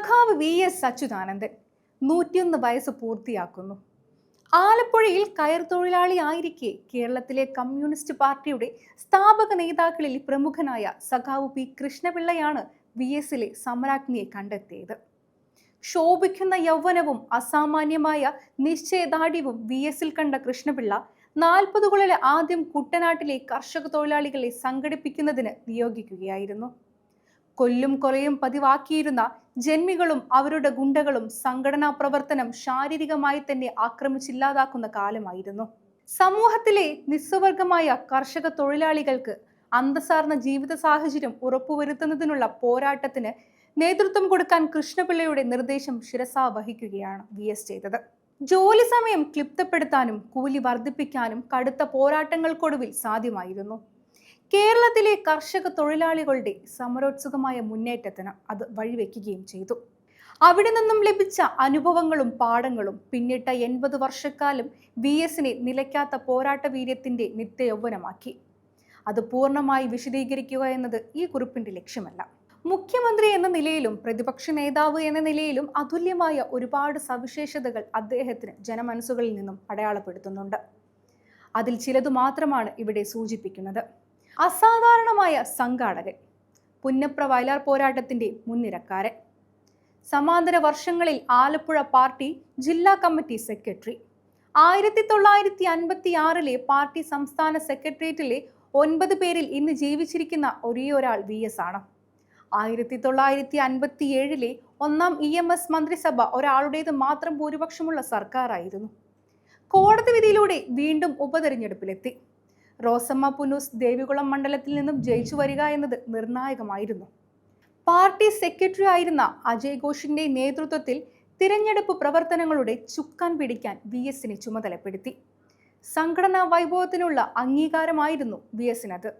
സഖാവ് V S Achuthanandan നൂറ്റിയൊന്ന് വയസ്സ് പൂർത്തിയാക്കുന്നു. ആലപ്പുഴയിൽ കയർ തൊഴിലാളി ആയിരിക്കെ കേരളത്തിലെ കമ്മ്യൂണിസ്റ്റ് പാർട്ടിയുടെ സ്ഥാപക നേതാക്കളിൽ പ്രമുഖനായ സഖാവ് പി കൃഷ്ണപിള്ളയാണ് വി എസിലെ സമരാജ്ഞിയെ കണ്ടെത്തിയത്. ശോഭിക്കുന്ന യൗവനവും അസാമാന്യമായ നിശ്ചയദാർഢ്യവും വി എസിൽ കണ്ട കൃഷ്ണപിള്ള നാൽപ്പതുകളിലെ ആദ്യം കുട്ടനാട്ടിലെ കർഷക തൊഴിലാളികളെ സംഘടിപ്പിക്കുന്നതിന് നിയോഗിക്കുകയായിരുന്നു കൊല്ലും കൊലയും പതിവാക്കിയിരുന്ന ജന്മികളും അവരുടെ ഗുണ്ടകളും സംഘടനാ പ്രവർത്തനം ശാരീരികമായി തന്നെ ആക്രമിച്ചില്ലാതാക്കുന്ന കാലമായിരുന്നു. സമൂഹത്തിലെ നിസ്സവർഗമായ കർഷക തൊഴിലാളികൾക്ക് അന്തസാർന്ന ജീവിത സാഹചര്യം ഉറപ്പുവരുത്തുന്നതിനുള്ള പോരാട്ടത്തിന് നേതൃത്വം കൊടുക്കാൻ കൃഷ്ണപിള്ളയുടെ നിർദ്ദേശം ശിരസ വഹിക്കുകയാണ് വി എസ് ചെയ്തത്. ജോലി സമയം ക്ലിപ്തപ്പെടുത്താനും കൂലി വർദ്ധിപ്പിക്കാനും കടുത്ത പോരാട്ടങ്ങൾക്കൊടുവിൽ സാധ്യമായിരുന്നു. കേരളത്തിലെ കർഷക തൊഴിലാളികളുടെ സമരോത്സുകമായ മുന്നേറ്റത്തിന് അത് വഴിവെക്കുകയും ചെയ്തു. അവിടെ നിന്നും ലഭിച്ച അനുഭവങ്ങളും പാഠങ്ങളും പിന്നിട്ട എൺപത് വർഷക്കാലം വി എസിനെ നിലയ്ക്കാത്ത പോരാട്ട വീര്യത്തിന്റെ നിത്യയൗവനമാക്കി. അത് പൂർണമായി വിശദീകരിക്കുക എന്നത് ഈ കുറിപ്പിന്റെ ലക്ഷ്യമല്ല. മുഖ്യമന്ത്രി എന്ന നിലയിലും പ്രതിപക്ഷ നേതാവ് എന്ന നിലയിലും അതുല്യമായ ഒരുപാട് സവിശേഷതകൾ അദ്ദേഹത്തിന് ജനമനസ്സുകളിൽ നിന്നും അടയാളപ്പെടുത്തുന്നുണ്ട്. അതിൽ ചിലതു മാത്രമാണ് ഇവിടെ സൂചിപ്പിക്കുന്നത്. അസാധാരണമായ സംഘാടകൻ പുന്നപ്ര വയലാർ പോരാട്ടത്തിന്റെ മുൻനിരക്കാരൻ. സമാന്തര വർഷങ്ങളിൽ ആലപ്പുഴ പാർട്ടി ജില്ലാ കമ്മിറ്റി സെക്രട്ടറി. ആയിരത്തി തൊള്ളായിരത്തി അൻപത്തി ആറിലെ പാർട്ടി സംസ്ഥാന സെക്രട്ടേറിയറ്റിലെ ഒൻപത് പേരിൽ ഇന്ന് ജീവിച്ചിരിക്കുന്ന ഒരേ ഒരാൾ വി എസ് ആണ്. ആയിരത്തി തൊള്ളായിരത്തി അൻപത്തി ഏഴിലെ ഒന്നാം ഇ എം എസ് മന്ത്രിസഭ ഒരാളുടേത് മാത്രം ഭൂരിപക്ഷമുള്ള സർക്കാരായിരുന്നു. കോടതി വിധിയിലൂടെ വീണ്ടും ഉപതെരഞ്ഞെടുപ്പിലെത്തി. റോസമ്മ പുനൂസ് ദേവികുളം മണ്ഡലത്തിൽ നിന്നും ജയിച്ചു വരിക എന്നത് നിർണായകമായിരുന്നു. പാർട്ടി സെക്രട്ടറി ആയിരുന്ന അജയ് ഘോഷിന്റെ നേതൃത്വത്തിൽ തിരഞ്ഞെടുപ്പ് പ്രവർത്തനങ്ങളുടെ ചുക്കാൻ പിടിക്കാൻ വി എസിനെ ചുമതലപ്പെടുത്തി. സംഘടനാ വൈഭവത്തിനുള്ള അംഗീകാരമായിരുന്നു വി എസിനത്.